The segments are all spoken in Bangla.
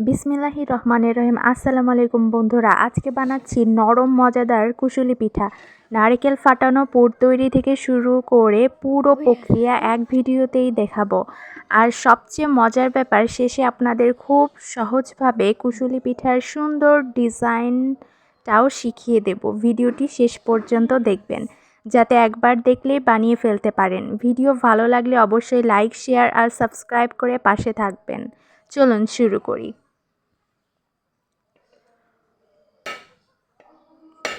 বিসমিল্লাহির রহমানির রহিম। আসসালামু আলাইকুম বন্ধুরা, আজকে বানাচ্ছি নরম মজাদার কুশুলি পিঠা। নারকেল ফাটানো পুর তৈরি থেকে শুরু করে পুরো প্রক্রিয়া এক ভিডিওতেই দেখাবো। আর সবচেয়ে মজার ব্যাপার, শেষে আপনাদের খুব সহজভাবে কুশুলি পিঠার সুন্দর ডিজাইনটাও শিখিয়ে দেব। ভিডিওটি শেষ পর্যন্ত দেখবেন, যাতে একবার দেখলেই বানিয়ে ফেলতে পারেন। ভিডিও ভালো লাগলে অবশ্যই লাইক, শেয়ার আর সাবস্ক্রাইব করে পাশে থাকবেন। চলুন শুরু করি।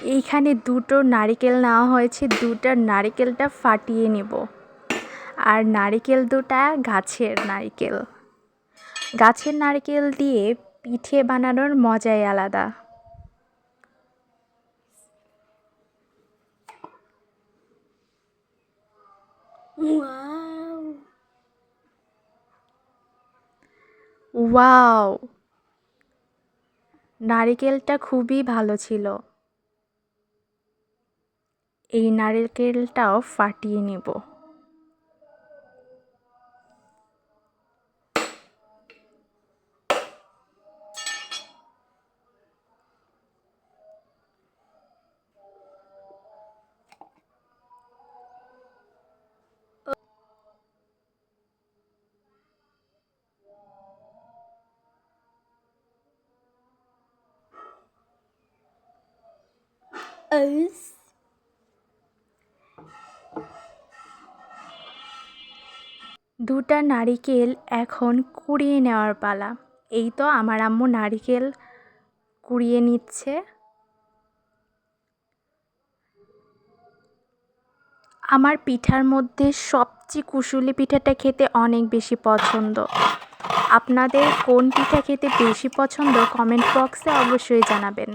এইখানে দুটো নারিকেল নেওয়া হয়েছে, দুটো নারিকেলটা ফাটিয়ে নেব। আর নারিকেল দুটা গাছের নারিকেল। গাছের নারকেল দিয়ে পিঠে বানানোর মজাই আলাদা। ওয়াও! নারিকেলটা খুবই ভালো ছিল। এই নারকেলটাও ফাটিয়ে নেব O's. দুটা নারিকেল এখন কুড়িয়ে নেওয়ার পালা। এই তো আমার আম্মু নারিকেল কুড়িয়ে নিচ্ছে। আমার পিঠার মধ্যে সবচেয়ে কুশুলি পিঠাটা খেতে অনেক বেশি পছন্দ। আপনাদের কোন পিঠা খেতে বেশি পছন্দ কমেন্ট বক্সে অবশ্যই জানাবেন।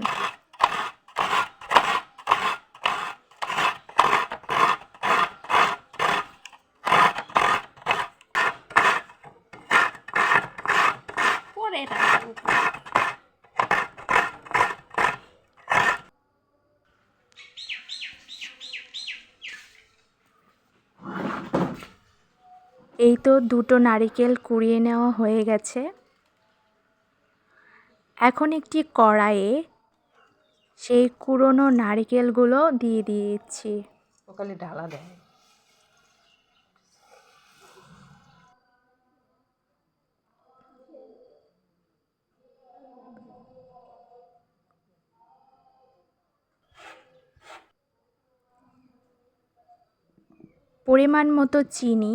রাখব এই তো দুটো নারিকেল কুড়িয়ে নেওয়া হয়ে গেছে। এখন একটি কড়াইয়ে সেই কুড়োনো নারিকেলগুলো দিয়ে দিচ্ছি ওখানে ঢালা দেয়। পরিমাণ মতো চিনি।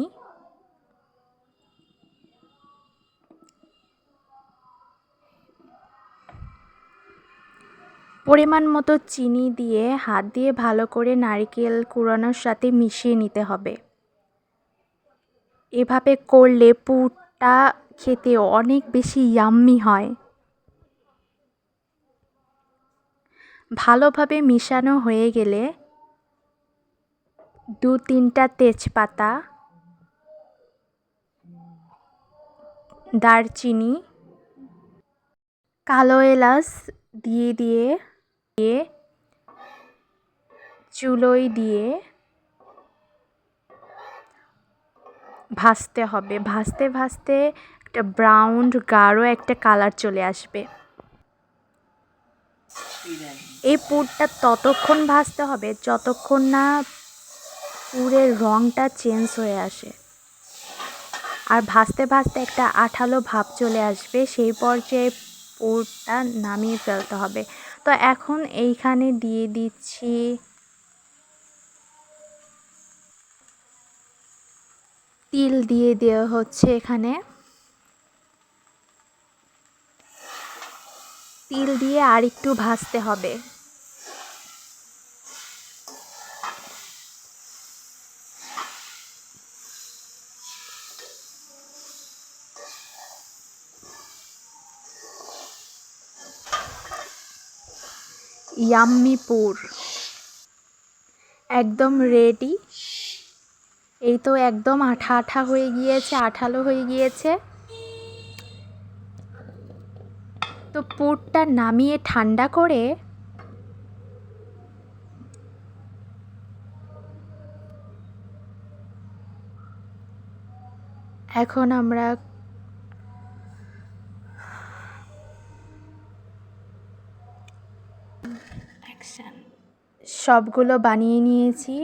পরিমাণ মতো চিনি দিয়ে হাত দিয়ে ভালো করে নারকেল কুড়ানোর সাথে মিশিয়ে নিতে হবে। এভাবে করলে পুরটা খেতে অনেক বেশি ইয়াম্মি হয়। ভালোভাবে মিশানো হয়ে গেলে দু তিনটা তেজপাতা, দারচিনি, কালো এলাচ দিয়ে দিয়ে দিয়ে, চুলোয় দিয়ে ভাজতে হবে। ভাজতে ভাজতে একটা ব্রাউন গাঢ় একটা কালার চলে আসবে। এই পুরটা ততক্ষণ ভাজতে হবে, যতক্ষণ না পুরের রঙটা চেঞ্জ হয়ে আসে। আর ভাজতে ভাজতে একটা আঠালো ভাব চলে আসবে, সেই পর্যায়ে পুরটা নামিয়ে ফেলতে হবে। তো এখন এইখানে দিয়ে দিচ্ছি তিল দিয়ে দেওয়া হচ্ছে এখানে। তিল দিয়ে আর একটু ভাজতে হবে। ইয়াম্মিপুর একদম রেডি এই তো একদম আঠা আঠা হয়ে গিয়েছে, আঠালো হয়ে গিয়েছে। তো পুরটা নামিয়ে ঠান্ডা করে এখন আমরা সবগুলো বানিয়ে নিয়েছি।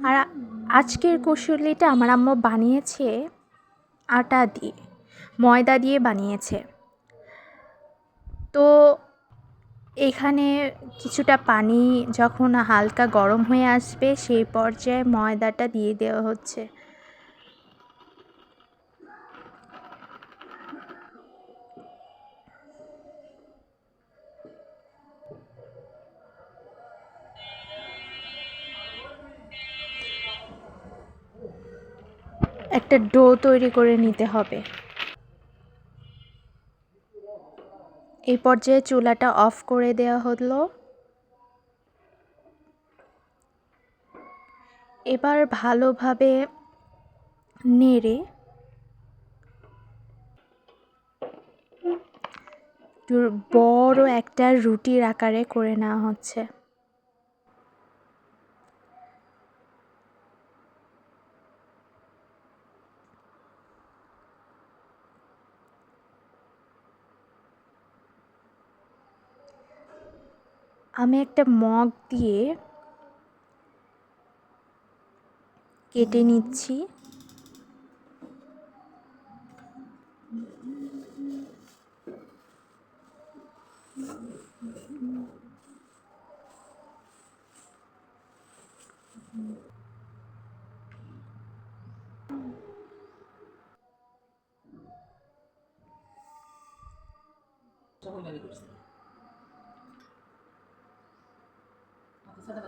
আর আজকের কৌশলীটা আমার আম্মু বানিয়েছে আটা দিয়ে ময়দা দিয়ে বানিয়েছে তো এখানে কিছুটা পানি যখন হালকা গরম হয়ে আসবে, সেই পর্যায়ে ময়দাটা দিয়ে দেওয়া হচ্ছে। একটা ডো তৈরি করে নিতে হবে। এই পর্যায়ে চুলাটা অফ করে দেওয়া হলো। এবার ভালোভাবে নেড়ে বড় একটা রুটির আকারে করে নেওয়া হচ্ছে। আমি একটা মগ দিয়ে কেটে নিচ্ছি। সকল ভাবে করছি মাথা সাদা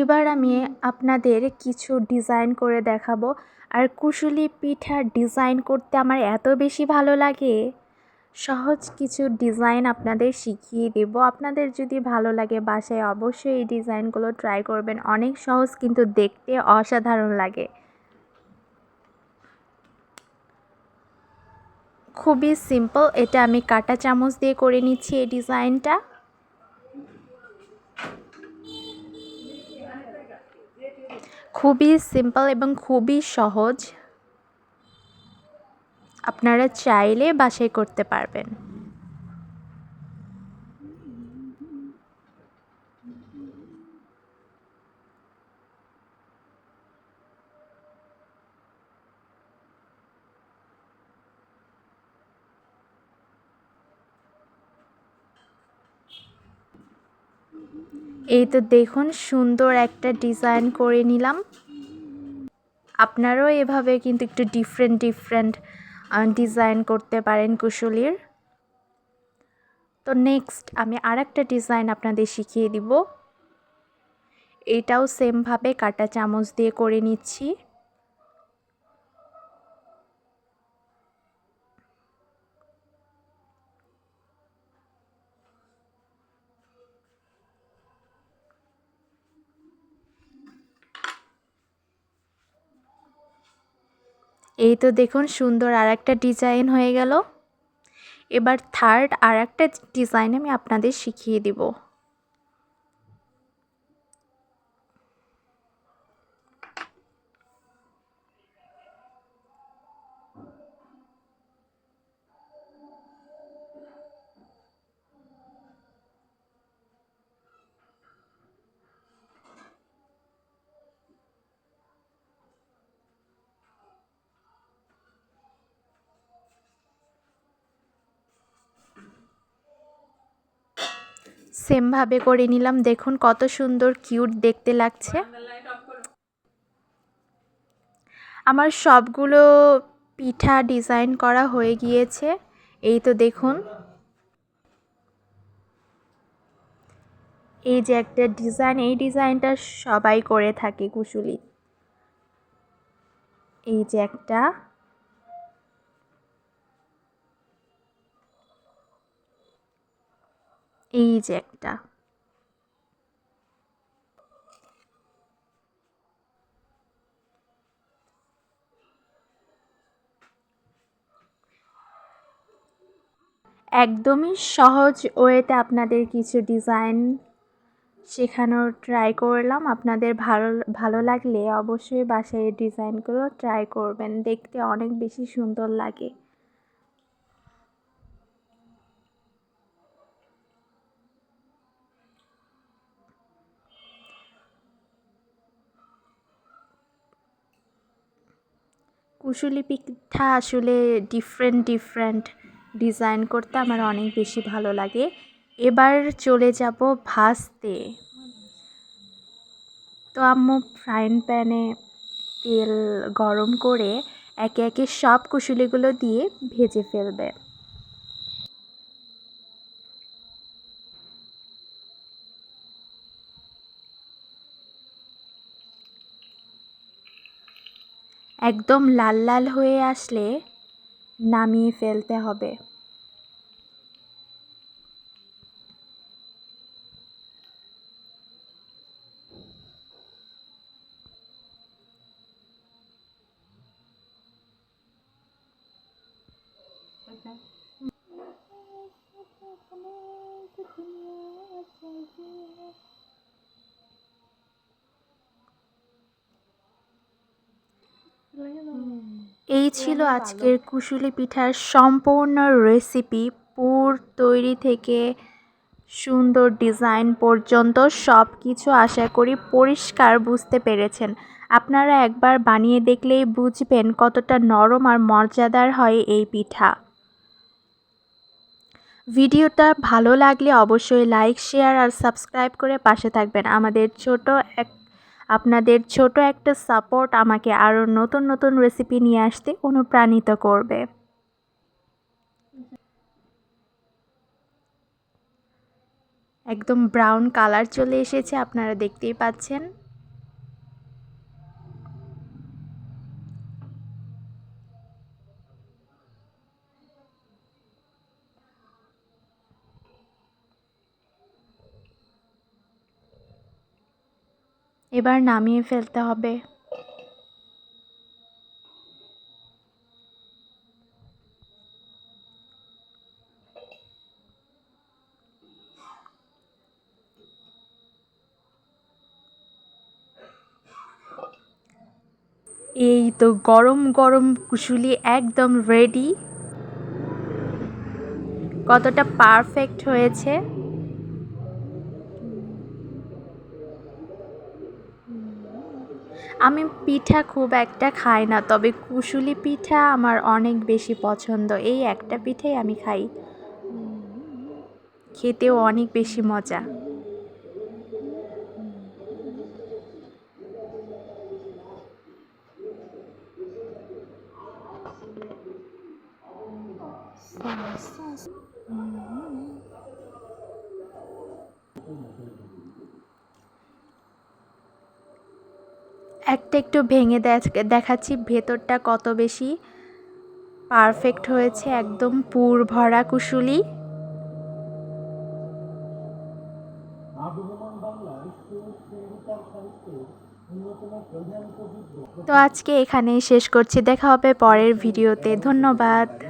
এবার আমি আপনাদের কিছু ডিজাইন করে দেখাবো। আর কুশুলি পিঠার ডিজাইন করতে আমার এত বেশি ভালো লাগে। সহজ কিছু ডিজাইন আপনাদের শিখিয়ে দেব। আপনাদের যদি ভালো লাগে বাসায় অবশ্যই এই ডিজাইনগুলো ট্রাই করবেন। অনেক সহজ কিন্তু দেখতে অসাধারণ লাগে। খুবই সিম্পল এটা আমি কাটা চামচ দিয়ে করে নিচ্ছি এই ডিজাইনটা। খুবই সিম্পল এবং খুবই সহজ। আপনারা চাইলে বাসায় করতে পারবেন। এই তো দেখুন, সুন্দর একটা ডিজাইন করে নিলাম। আপনারাও এভাবে কিন্তু একটু ডিফারেন্ট ডিফারেন্ট ডিজাইন করতে পারেন কুশলীর। তো নেক্সট আমি আর একটা ডিজাইন আপনাদের শিখিয়ে দিব। এটাও সেমভাবে কাটা চামচ দিয়ে করে নিচ্ছি। এই তো দেখুন সুন্দর আর একটা ডিজাইন হয়ে গেল। এবার থার্ড আর একটা ডিজাইন আমি আপনাদের শিখিয়ে দিব। সেমভাবে করে নিলাম। দেখুন কত সুন্দর কিউট দেখতে লাগছে। আমার সবগুলো পিঠা ডিজাইন করা হয়ে গিয়েছে। এই তো দেখুন। এই যে একটা ডিজাইন, এই ডিজাইনটা সবাই করে থাকে কুশুলি। এই যে একটা এই যে একটা। একদমই সহজ ওয়েতে আপনাদের কিছু ডিজাইন শেখানোর ট্রাই করলাম। আপনাদের ভালো ভালো লাগলে অবশ্যই বাসায় ডিজাইনগুলো ট্রাই করবেন। দেখতে অনেক বেশি সুন্দর লাগে। কুশুলি পিঠা আসলে ডিফারেন্ট ডিফারেন্ট ডিজাইন করতে আমার অনেক বেশি ভালো লাগে। এবার চলে যাব ভাজতে। তো আম্মু ফ্রাইং প্যানে তেল গরম করে একে একে সব কুশুলিগুলো দিয়ে ভেজে ফেলবে। একদম লাল লাল হয়ে আসলে নামিয়ে ফেলতে হবে এই ছিল আজকের কুশুলি পিঠার সম্পূর্ণ রেসিপি পুর তৈরি থেকে সুন্দর ডিজাইন পর্যন্ত সব কিছু আশা করি পরিষ্কার বুঝতে পেরেছেন। আপনারা একবার বানিয়ে দেখলেই বুঝবেন কতটা নরম আর মর্যাদার হয় এই পিঠা। ভিডিওটা ভালো লাগলে অবশ্যই লাইক শেয়ার আর সাবস্ক্রাইব করে পাশে থাকবেন। আমাদের ছোট এক আপনাদের ছোট একটা সাপোর্ট আমাকে আরও নতুন নতুন রেসিপি নিয়ে আসতে অনুপ্রাণিত করবে। একদম ব্রাউন কালার চলে এসেছে, আপনারা দেখতেই পাচ্ছেন। এবার নামিয়ে ফেলতে হবে। এই তো গরম গরম কুশুলি একদম রেডি কতটা পারফেক্ট হয়েছে। আমি পিঠা খুব একটা খাই না, তবে কুশুলি পিঠা আমার অনেক বেশি পছন্দ। এই একটা পিঠাই আমি খাই। খেতেও অনেক বেশি মজা। একটা একটু ভেঙে দেখ- দেখাচ্ছি ভেতরটা কত বেশি পারফেক্ট হয়েছে, একদম পুর ভরা কুশুলি। তো আজকে এখানেই শেষ করছি, দেখা হবে পরের ভিডিওতে, ধন্যবাদ।